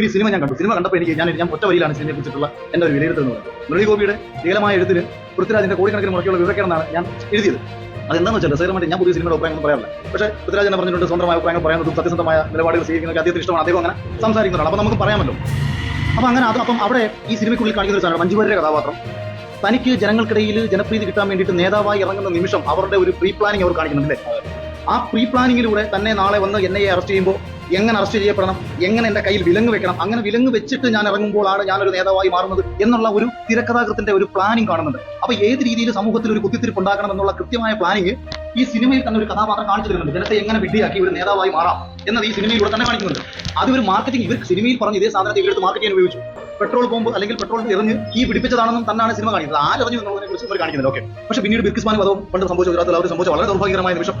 ഈ സിനിമ ഞാൻ കണ്ടു. സിനിമ കണ്ടപ്പോൾ എനിക്ക് ഞാൻ ഞാൻ ഒറ്റ വരിയിലാണ് സിനിമയെ കുറിച്ചിട്ടുള്ള എന്റെ ഒരു വിലയിരുത്തൽ എന്ന് പറയുന്നത്. മുരളി ഗോപിയുടെ നീളമായ എഴുത്തിൽ പൃഥ്വിരാജിന്റെ കോടിക്കണക്കിന് മുടക്കിയുള്ള വിവരക്കേടാണ് ഞാൻ എഴുതിയത്. അതെന്താണെന്ന് വെച്ചാൽ സൈറമായിട്ട് ഞാൻ പുതിയ സിനിമയുടെ അഭിപ്രായം ഒന്നും പറയാറില്ല. പക്ഷേ പൃഥ്വിരാജ് എന്നെ പറഞ്ഞിട്ടുണ്ട് സ്വന്തമായ അഭിപ്രായങ്ങൾ പറയുന്നത് സത്യസന്ധമായ നിലപാടുകൾ സ്വീകരിക്കുന്നത് അദ്ദേഹത്തിന് ഇഷ്ടമാണ്. അദ്ദേഹം അങ്ങനെ സംസാരിക്കുന്നതാണ് അപ്പോൾ നമുക്ക് പറയാമല്ലോ. അപ്പോൾ അങ്ങനെ അത് അപ്പം അവിടെ ഈ സിനിമയ്ക്കുള്ളിൽ കാണിക്കുന്ന ഒരു സാധനം മഞ്ജുവാര്യരുടെ കഥാപാത്രം. തനിക്ക് ജനങ്ങൾക്കിടയിൽ ജനപ്രീതി കിട്ടാൻ വേണ്ടിയിട്ട് നേതാവായി ഇറങ്ങുന്ന നിമിഷം അവരുടെ ഒരു പ്രീ പ്ലാനിങ് അവർ കാണിക്കുന്നുണ്ടല്ലേ? ആ പ്രീ പ്ലാനിങ്ങിലൂടെ തന്നെ നാളെ വന്ന് എൻ ഐ എ അറസ്റ്റ് ചെയ്യുമ്പോൾ എങ്ങനെ അറസ്റ്റ് ചെയ്യപ്പെടണം? എങ്ങനെ എന്റെ കയ്യിൽ വിലങ്ങ് വെക്കണം? അങ്ങനെ വിലങ്ങ് വെച്ചിട്ട് ഞാൻ ഇറങ്ങുമ്പോഴാണ് ഞാനൊരു നേതാവായി മാറുന്നത് എന്നുള്ള ഒരു തിരക്കഥാകൃത്തിന്റെ ഒരു പ്ലാനിങ് കാണുന്നുണ്ട് അപ്പോൾ ഏത് രീതിയിൽ സമൂഹത്തിൽ ഒരു കുത്തിത്തിരിപ്പ് ഉണ്ടാക്കണം എന്നുള്ള കൃത്യമായ പ്ലാനിങ് ഈ സിനിമയിൽ തന്നെ ഒരു കഥാപാത്രം കാണിച്ചു തരുന്നുണ്ട്. ജനത്തെ എങ്ങനെ വിഡ്ഢിയാക്കി ഒരു നേതാവായി മാറാം എന്നത് ഈ സിനിമയിലൂടെ തന്നെ കാണിക്കുന്നുണ്ട്. അത് ഒരു മാർക്കറ്റിംഗ് ഇവർ സിനിമയിൽ പറഞ്ഞ് ഇതേ സാധനത്തെ ഇവരെടുത്ത് മാർക്കറ്റ് ചെയ്യാൻ ഉപയോഗിച്ചു. പെട്രോൾ ബോംബ് അല്ലെങ്കിൽ പെട്രോൾ എറിഞ്ഞ് ഈ പിടിപ്പിച്ചതാണെന്നും തന്നെയാണ് സിനിമ കാണിക്കുന്നത്. ആരെറിഞ്ഞു എന്നുള്ളതിനെ കുറിച്ച് ഇവർ കാണിക്കുന്നത് ഓക്കെ പക്ഷേ പിന്നീട് ബിർക്കിസ്മാൻ വധവും പണ്ട് സംഭവിച്ച ഗുജറാത്തിൽ അവർ സംഭവിച്ച വളരെ ദൗർഭാഗ്യകരമായ നിമിഷം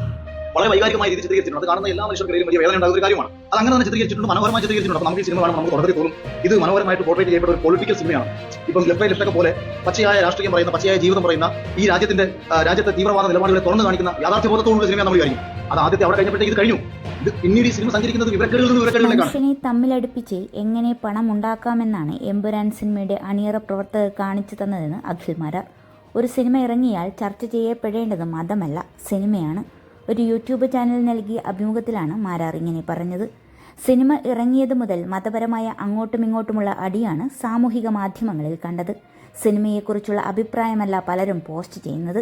വളരെ വൈകാരികമായി രീതി ചിത്രീകരിച്ചിട്ടുണ്ട്. അത് കാണുന്ന എല്ലാ മനുഷ്യർക്കിടയിലും വലിയ വേദന ഉണ്ടാകുന്ന ഒരു കാര്യമാണ്. അത് അങ്ങനെ തന്നെ ചിത്രീകരിച്ചിട്ടുണ്ട് മനോഹരമായി ചിത്രീകരിച്ചിട്ടുണ്ട്. അപ്പോൾ നമുക്ക് ഈ സിനിമ കാണുമ്പോൾ നമുക്ക് തുടർന്ന് തോന്നും ഇത് മനോഹരമായിട്ട് പോർട്രേറ്റ് ചെയ്യപ്പെട്ട ഒരു പൊളിറ്റിക്കൽ സിനിമയാണ് ഇപ്പം ലെഫ്റ്റ് ലെഫ്റ്റ് ഒക്കെ പോലെ പച്ചയായ രാഷ്ട്രീയം പറയുന്ന പച്ചയായ ജീവിതം പറയുന്ന ഈ രാജ്യത്തിന്റെ രാജ്യത്തെ തീവ്രവാദ നിലപാടുകളെ തുറന്നു കാണിക്കുന്ന യാഥാർത്ഥ്യബോധത്തോടുള്ള സിനിമയാണ് നമ്മൾ വിചാരിക്കും അത് ആദ്യത്തെ അവിടെ കഴിഞ്ഞപ്പോഴത്തേക്ക് ഇത് കഴിഞ്ഞു. ഇത് പിന്നീട് ഈ സിനിമ സഞ്ചരിക്കുന്നത് വിവരക്കേടുകളിൽ നിന്ന് വിവരക്കേടുകളിലേക്കാണ് മനുഷ്യനെ തമ്മിലടുപ്പിച്ച് എങ്ങനെ പണം ഉണ്ടാക്കാമെന്നാണ് എമ്പുരാൻ സിനിമയുടെ അണിയറ പ്രവർത്തകർ കാണിച്ചു തന്നതെന്ന് അഖിൽ മാരാർ ഒരു സിനിമ ഇറങ്ങിയാൽ ചർച്ച ചെയ്യപ്പെടേണ്ടത് മതമല്ല സിനിമയാണ്. ഒരു യൂട്യൂബ് ചാനൽ നൽകിയ അഭിമുഖത്തിലാണ് മാരാർ ഇങ്ങനെ പറഞ്ഞത്. സിനിമ ഇറങ്ങിയത് മുതൽ മതപരമായ അങ്ങോട്ടും ഇങ്ങോട്ടുമുള്ള അടിയാണ് സാമൂഹിക മാധ്യമങ്ങളിൽ കണ്ടത്. സിനിമയെക്കുറിച്ചുള്ള അഭിപ്രായമല്ല പലരും പോസ്റ്റ് ചെയ്യുന്നത്.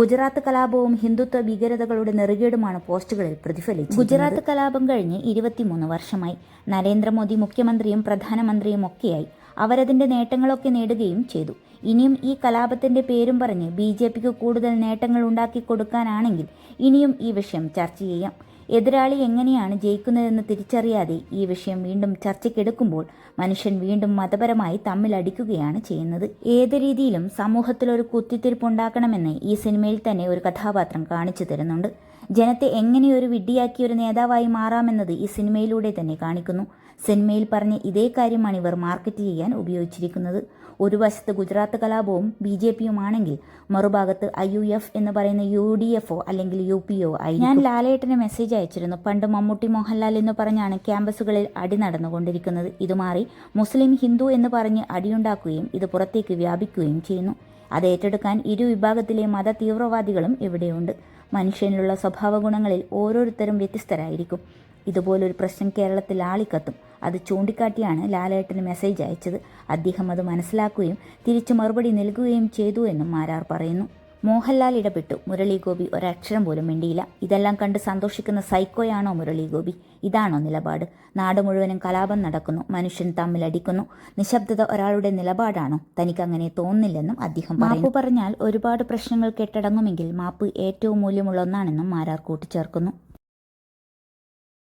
ഗുജറാത്ത് കലാപവും ഹിന്ദുത്വ ഭീകരതകളുടെ നെറുകേടുമാണ് പോസ്റ്റുകളിൽ പ്രതിഫലിച്ചത് ഗുജറാത്ത് കലാപം കഴിഞ്ഞ് ഇരുപത്തിമൂന്ന് വർഷമായി. നരേന്ദ്രമോദി മുഖ്യമന്ത്രിയും പ്രധാനമന്ത്രിയും ഒക്കെയായി. അവരതിന്റെ നേട്ടങ്ങളൊക്കെ നേടുകയും ചെയ്തു. ഇനിയും ഈ കലാപത്തിന്റെ പേരും പറഞ്ഞ് ബി ജെ പിക്ക് കൂടുതൽ നേട്ടങ്ങൾ ഉണ്ടാക്കി കൊടുക്കാനാണെങ്കിൽ ഇനിയും ഈ വിഷയം ചർച്ച ചെയ്യാം. എതിരാളി എങ്ങനെയാണ് ജയിക്കുന്നതെന്ന് തിരിച്ചറിയാതെ ഈ വിഷയം വീണ്ടും ചർച്ചയ്ക്കെടുക്കുമ്പോൾ മനുഷ്യൻ വീണ്ടും മതപരമായി തമ്മിലടിക്കുകയാണ് ചെയ്യുന്നത്. ഏത് രീതിയിലും സമൂഹത്തിലൊരു കുത്തിത്തിരിപ്പുണ്ടാക്കണമെന്ന് ഈ സിനിമയിൽ തന്നെ ഒരു കഥാപാത്രം കാണിച്ചു തരുന്നുണ്ട്. ജനത്തെ എങ്ങനെ ഒരു വിഡ്ഢിയാക്കി ഒരു നേതാവായി മാറാമെന്നത് ഈ സിനിമയിലൂടെ തന്നെ കാണിക്കുന്നു. സിനിമയിൽ പറഞ്ഞ ഇതേ കാര്യമാണ് ഇവർ മാർക്കറ്റ് ചെയ്യാൻ ഉപയോഗിച്ചിരിക്കുന്നത്. ഒരു വശത്ത് ഗുജറാത്ത് കലാപവും ബി ജെ പിയുമാണെങ്കിൽ മറുഭാഗത്ത് ഐ യു എഫ് എന്ന് പറയുന്ന യു ഡി എഫോ അല്ലെങ്കിൽ യു പി ഒ ആയി ഞാൻ ലാലേട്ടന് മെസ്സേജ് അയച്ചിരുന്നു. പണ്ട് മമ്മൂട്ടി മോഹൻലാൽ എന്ന് പറഞ്ഞാണ് ക്യാമ്പസുകളിൽ അടി നടന്നുകൊണ്ടിരിക്കുന്നത്. ഇത് മാറി മുസ്ലിം ഹിന്ദു എന്ന് പറഞ്ഞ് അടിയുണ്ടാക്കുകയും ഇത് പുറത്തേക്ക് വ്യാപിക്കുകയും ചെയ്യുന്നു. അത് ഏറ്റെടുക്കാൻ ഇരു വിഭാഗത്തിലെ മത തീവ്രവാദികളും ഇവിടെയുണ്ട്. മനുഷ്യനിലുള്ള സ്വഭാവ ഗുണങ്ങളിൽ ഓരോരുത്തരും വ്യത്യസ്തരായിരിക്കും. ഇതുപോലൊരു പ്രശ്നം കേരളത്തിൽ ആളിക്കത്തും. അത് ചൂണ്ടിക്കാട്ടിയാണ് ലാലേട്ടന് മെസ്സേജ് അയച്ചത്. അദ്ദേഹം അത് മനസ്സിലാക്കുകയും തിരിച്ചു മറുപടി നൽകുകയും ചെയ്തു എന്നും മാരാർ പറയുന്നു. മോഹൻലാൽ ഇടപെട്ടു. മുരളി ഗോപി ഒരക്ഷരം പോലും മിണ്ടിയില്ല. ഇതെല്ലാം കണ്ട് സന്തോഷിക്കുന്ന സൈക്കോയാണോ മുരളി ഗോപി? ഇതാണോ നിലപാട്? നാട് മുഴുവനും കലാപം നടക്കുന്നു. മനുഷ്യൻ തമ്മിലടിക്കുന്നു നിശബ്ദത ഒരാളുടെ നിലപാടാണോ? തനിക്ക് അങ്ങനെ തോന്നുന്നില്ലെന്നും അദ്ദേഹം മാപ്പ് പറഞ്ഞാൽ ഒരുപാട് പ്രശ്നങ്ങൾ കെട്ടടങ്ങുമെങ്കിൽ മാപ്പ് ഏറ്റവും മൂല്യമുള്ള ഒന്നാണെന്നും മാരാർ കൂട്ടിച്ചേർക്കുന്നു.